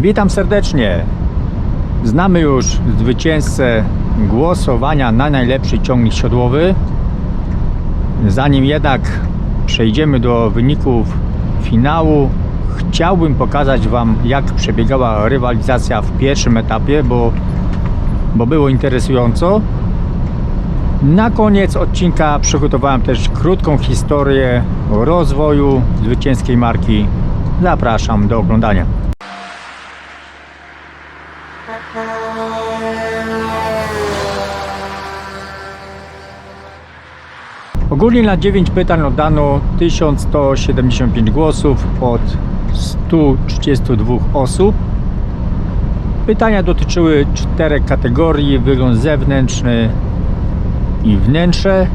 Witam serdecznie. Znamy już zwycięzcę głosowania na najlepszy ciągnik siodłowy. Zanim jednak przejdziemy do wyników finału, chciałbym pokazać Wam, jak przebiegała rywalizacja w pierwszym etapie, bo, bo było interesująco. Na koniec odcinka przygotowałem też krótką historię rozwoju zwycięskiej marki. Zapraszam do oglądania. Ogólnie na 9 pytań oddano 1175 głosów od 132 osób. Pytania dotyczyły czterech kategorii: wygląd zewnętrzny i wnętrze,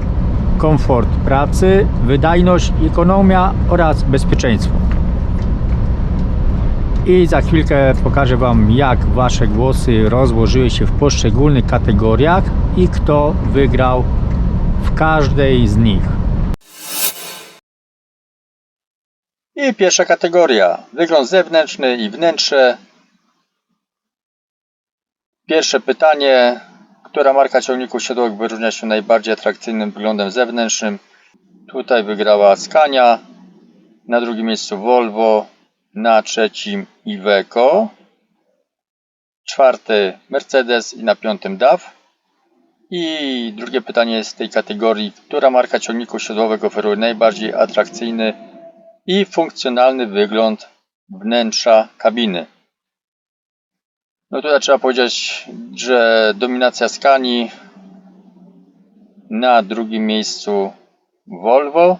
komfort pracy, wydajność, ekonomia oraz bezpieczeństwo. I za chwilkę pokażę Wam, jak Wasze głosy rozłożyły się w poszczególnych kategoriach i kto wygrał w każdej z nich. I pierwsza kategoria: wygląd zewnętrzny i wnętrze. Pierwsze pytanie: która marka ciągników siodłowych wyróżnia się najbardziej atrakcyjnym wyglądem zewnętrznym? Tutaj wygrała Scania, na drugim miejscu Volvo, na trzecim Iveco, czwarty Mercedes i na piątym DAF. I drugie pytanie z tej kategorii, która marka ciągników siodłowych oferuje najbardziej atrakcyjny i funkcjonalny wygląd wnętrza kabiny? No tutaj trzeba powiedzieć, że dominacja Scanii na drugim miejscu Volvo,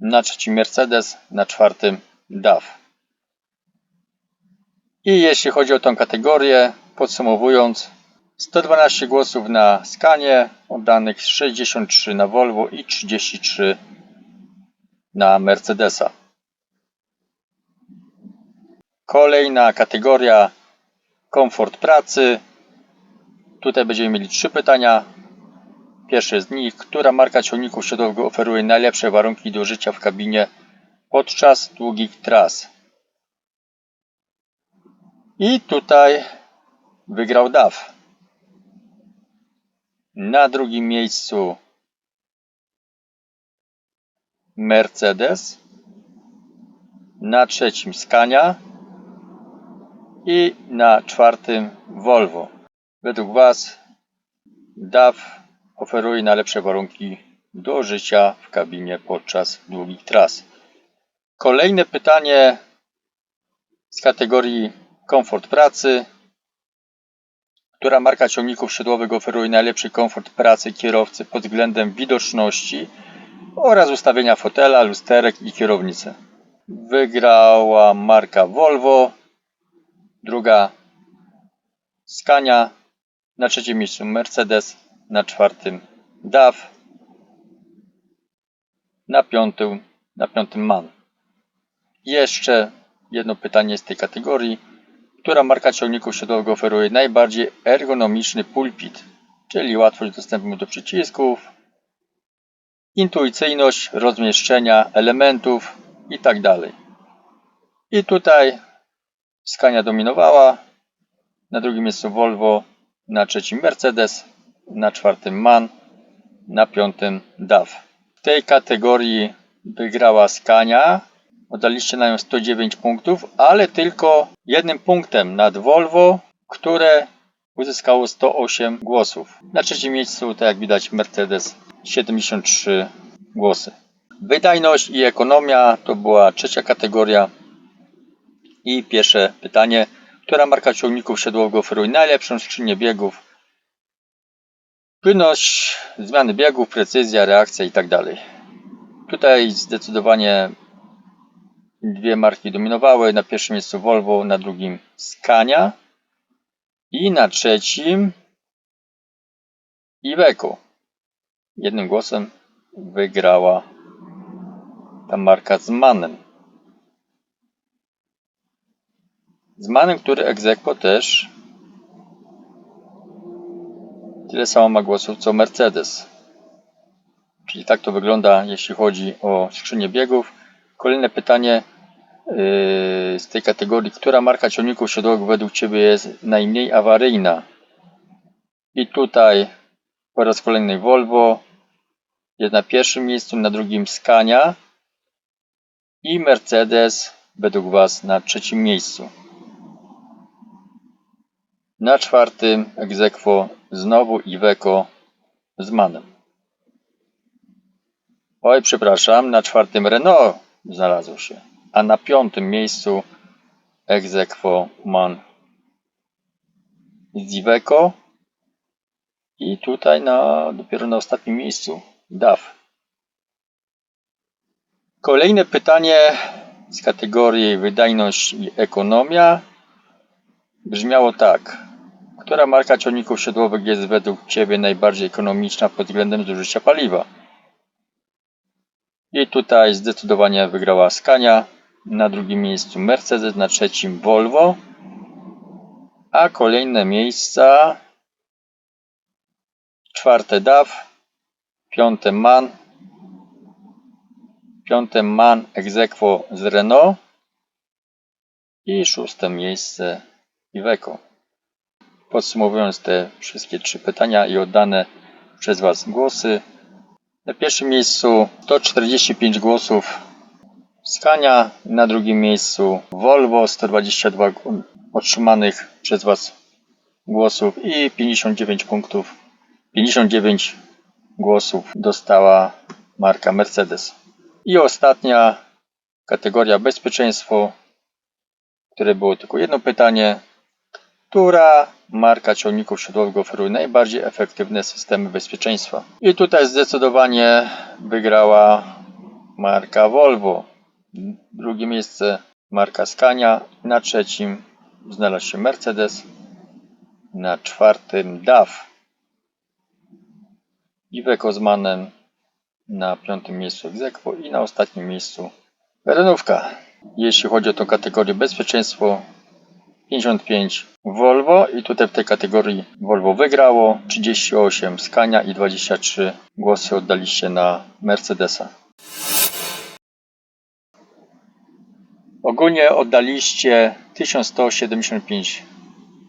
na trzecim Mercedes, na czwartym DAF. I jeśli chodzi o tą kategorię, podsumowując, 112 głosów na Scanie, oddanych 63 na Volvo i 33 na Mercedesa. Kolejna kategoria komfort pracy. Tutaj będziemy mieli trzy pytania. Pierwsze z nich, która marka ciągników siodłowych oferuje najlepsze warunki do życia w kabinie podczas długich tras? I tutaj wygrał DAF. Na drugim miejscu Mercedes. Na trzecim Scania. I na czwartym Volvo. Według Was DAF oferuje najlepsze warunki do życia w kabinie podczas długich tras. Kolejne pytanie z kategorii komfort pracy. Która marka ciągników siodłowych oferuje najlepszy komfort pracy kierowcy pod względem widoczności oraz ustawienia fotela, lusterek i kierownicy? Wygrała marka Volvo, druga Scania, na trzecim miejscu Mercedes, na czwartym DAF, na piątym, na piątym MAN. Jeszcze jedno pytanie z tej kategorii. Która marka ciągników siodłowych oferuje najbardziej ergonomiczny pulpit, czyli łatwość dostępu do przycisków, intuicyjność rozmieszczenia elementów itd. I tutaj Scania dominowała, na drugim miejscu Volvo, na trzecim Mercedes, na czwartym MAN, na piątym DAF. W tej kategorii wygrała Scania. Oddaliście na nią 109 punktów, ale tylko jednym punktem nad Volvo, które uzyskało 108 głosów. Na trzecim miejscu, tak jak widać, Mercedes 73 głosy. Wydajność i ekonomia to była trzecia kategoria. I pierwsze pytanie, która marka ciągników siodłowych oferuje najlepszą skrzynię biegów? Płynność, zmiany biegów, precyzja, reakcja itd. Tutaj zdecydowanie dwie marki dominowały. Na pierwszym miejscu Volvo, na drugim Scania i na trzecim Iveco. Jednym głosem wygrała ta marka z Manem. Z Manem, który egzekwo też tyle samo ma głosów co Mercedes. Czyli tak to wygląda, jeśli chodzi o skrzynię biegów. Kolejne pytanie. yy, z tej kategorii, która marka ciągników siodłowych według Ciebie jest najmniej awaryjna. I tutaj po raz kolejny Volvo jest na pierwszym miejscu, na drugim Scania i Mercedes według Was na trzecim miejscu. Na czwartym egzekwo znowu Iveco z Manem. Oj, przepraszam, na czwartym Renault znalazło się, a na piątym miejscu egzekwo Man z Iveco i tutaj na, dopiero na ostatnim miejscu DAF. Kolejne pytanie z kategorii wydajność i ekonomia brzmiało tak. Która marka ciągników siodłowych jest według Ciebie najbardziej ekonomiczna pod względem zużycia paliwa? I tutaj zdecydowanie wygrała Scania, na drugim miejscu Mercedes, na trzecim Volvo, a kolejne miejsca. Czwarte DAF, piąte MAN, piąte MAN Exequo z Renault. I szóste miejsce Iveco. Podsumowując te wszystkie trzy pytania i oddane przez Was głosy, na pierwszym miejscu 145 głosów Scania, na drugim miejscu Volvo 122 otrzymanych przez Was głosów i 59 punktów, 59 głosów dostała marka Mercedes. I ostatnia kategoria bezpieczeństwo, które było tylko jedno pytanie. Która marka ciągników siodłowych oferuje najbardziej efektywne systemy bezpieczeństwa? I tutaj zdecydowanie wygrała marka Volvo. Drugie miejsce marka Scania. Na trzecim znalazł się Mercedes. Na czwartym DAF. Iveco z Manem. Na piątym miejscu Exequo i na ostatnim miejscu Renówka. Jeśli chodzi o tą kategorię bezpieczeństwo, 55 Volvo i tutaj w tej kategorii Volvo wygrało, 38 Scania i 23 głosy oddaliście na Mercedesa. Ogólnie oddaliście 1175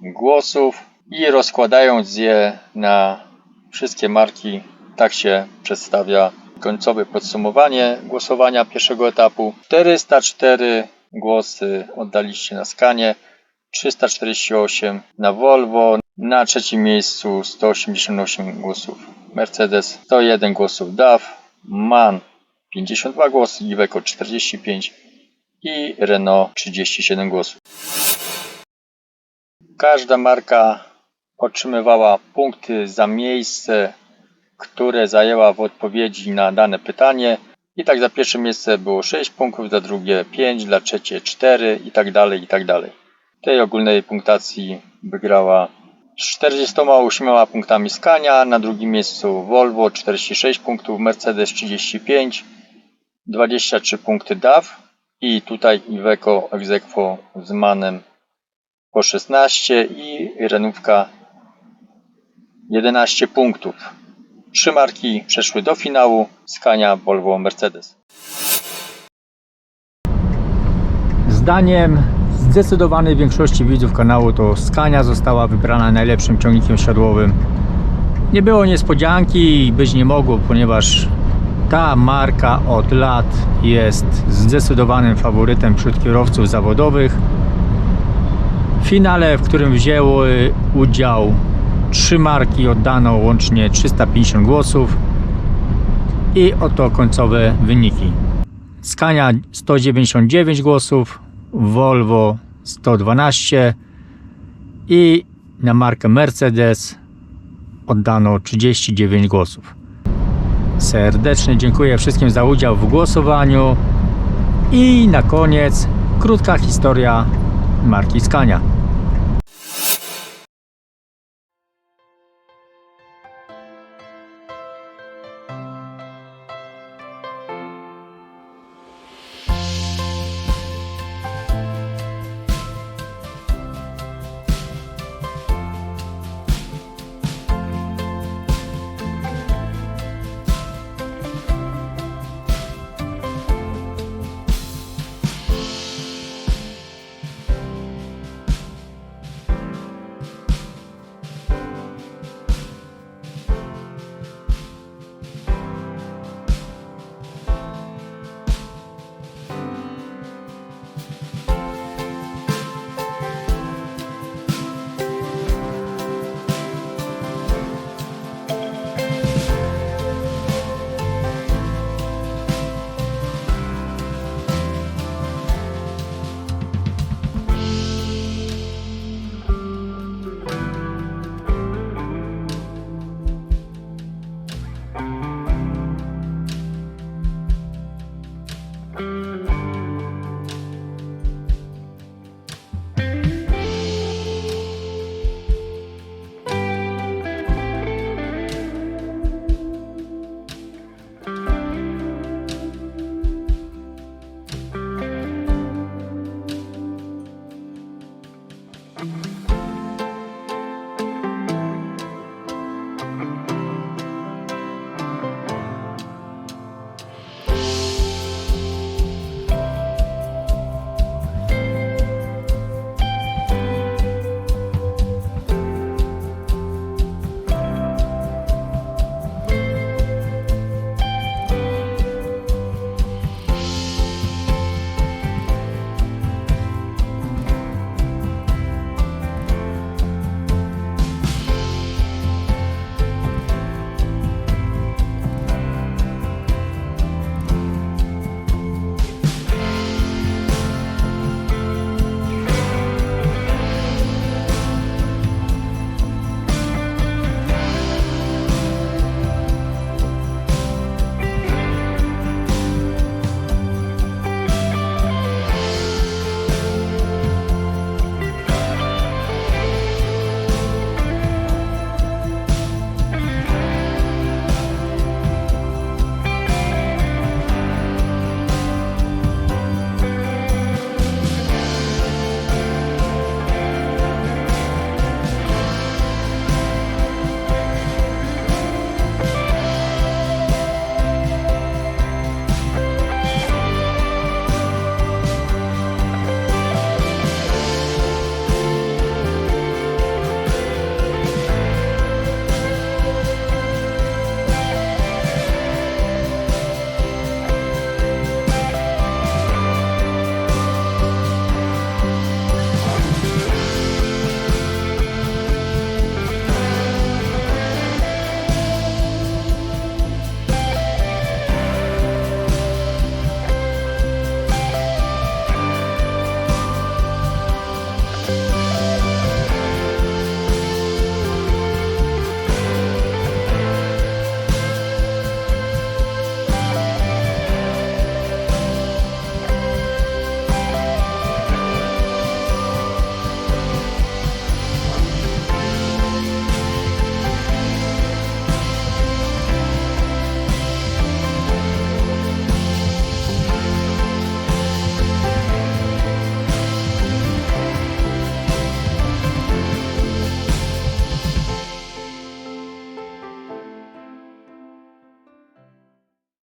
głosów i rozkładając je na wszystkie marki, tak się przedstawia końcowe podsumowanie głosowania pierwszego etapu. 404 głosy oddaliście na Skanie, 348 na Volvo, na trzecim miejscu 188 głosów Mercedes, 101 głosów DAF, MAN 52 głosy, Iveco 45 i Renault 37 głosów. Każda marka otrzymywała punkty za miejsce, które zajęła w odpowiedzi na dane pytanie. I tak za pierwsze miejsce było 6 punktów, za drugie 5, dla trzecie 4 i tak dalej, i tak dalej. Tej ogólnej punktacji wygrała 48 punktami Scania, na drugim miejscu Volvo 46 punktów, Mercedes 35, 23 punkty DAF i tutaj Iveco Exequo z Manem po 16 i Renówka 11 punktów. Trzy marki przeszły do finału Scania, Volvo, Mercedes. Zdaniem zdecydowanej większości widzów kanału to Scania została wybrana najlepszym ciągnikiem siodłowym. Nie było niespodzianki i być nie mogło, ponieważ ta marka od lat jest zdecydowanym faworytem wśród kierowców zawodowych. W finale, w którym wzięły udział trzy marki, oddano łącznie 350 głosów. I oto końcowe wyniki. Scania 199 głosów, Volvo 112 i na markę Mercedes oddano 39 głosów. Serdecznie dziękuję wszystkim za udział w głosowaniu i na koniec krótka historia marki Scania. Mm-hmm.